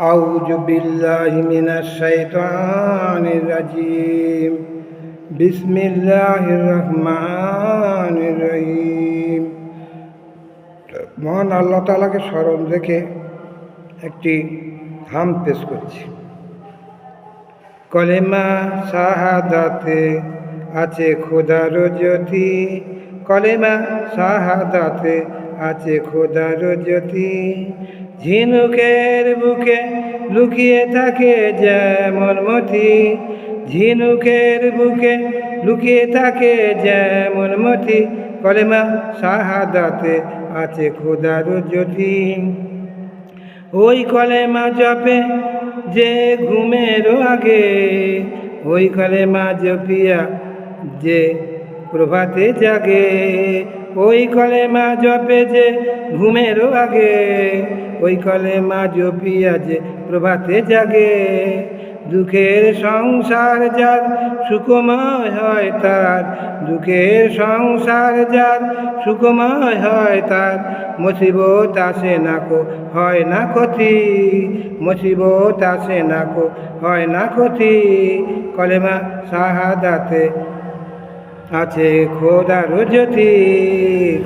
أعوذ بالله من الشيطان الرجيم بسم الله الرحمن الرحيم মহান আল্লাহ তালাকে স্মরণ রেখে একটি হাম পেশ করছি কলেমা শাহাদাতে আছে খোদার জ্যোতি কলেমা শাহাদাতে আছে খোদার জ্যোতি। ঝিনুকের বুকে লুকিয়ে থাকে যেমন মতি। ঝিনুকের বুকে লুকিয়ে থাকে যেমন মতি। কলেমা শাহাদাতে আছে খোদার জ্যোতি। ওই কলেমা জপে যে ঘুমের আগে, ওই কলেমা জপিয়া যে প্রভাতে জাগে। ওই কলে মা জপে যে ঘুমেরও আগে, ওই কলে মা জপিয়া যে প্রভাতে জাগে। দুঃখের সংসার যার সুখময় হয় তার, দুঃখের সংসার যার সুখময় হয় তার, মুসিবত আসে নাকো হয় না ক্ষতি, মুসিবত আসে নাকো হয় না ক্ষতি। কলেমা শাহাদাতে আছে খোদা খোদার জ্যোতি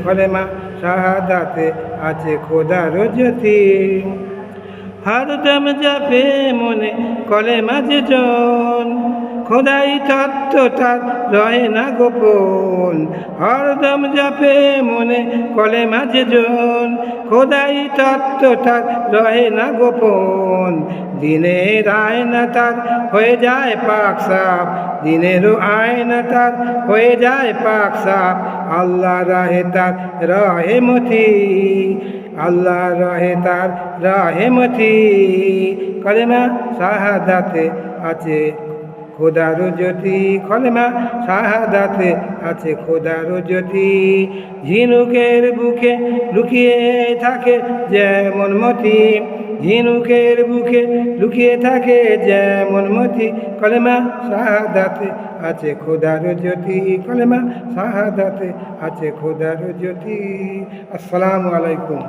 কলেমা শাহাদাতে আছে খোদার জ্যোতি হরদম যাপে মনে কলে মাঝে জন, খোদাই তত্ত্ব তার রহে না গোপন। হরদম যাপে মনে কলে মাঝে জন, খোদাই তত্ত্ব তার রহে না গোপন। দিনের আয়না তার, হয়ে যায় পাক সাপ। দিনেরও আয়না তার, হয়ে যায় পাক সাপ। আল্লাহ রাহে তার রহে মতি। আল্লাহ রহে তার রাহেমতি কলেমা শাহাদাতে আছে, খোদার জ্যোতি। কলেমা শাহাদাতে আছে, খোদার জ্যোতি। ঝিনুকের বুকে লুকিয়ে থাকে যেমন মতি। ঝিনুকের বুকে লুকিয়ে থাকে যেমন মতি। কলেমা শাহাদাতে আছে খোদার জ্যোতি। কলেমা শাহাদাতে আছে খোদার জ্যোতি। আসসালামু আলাইকুম।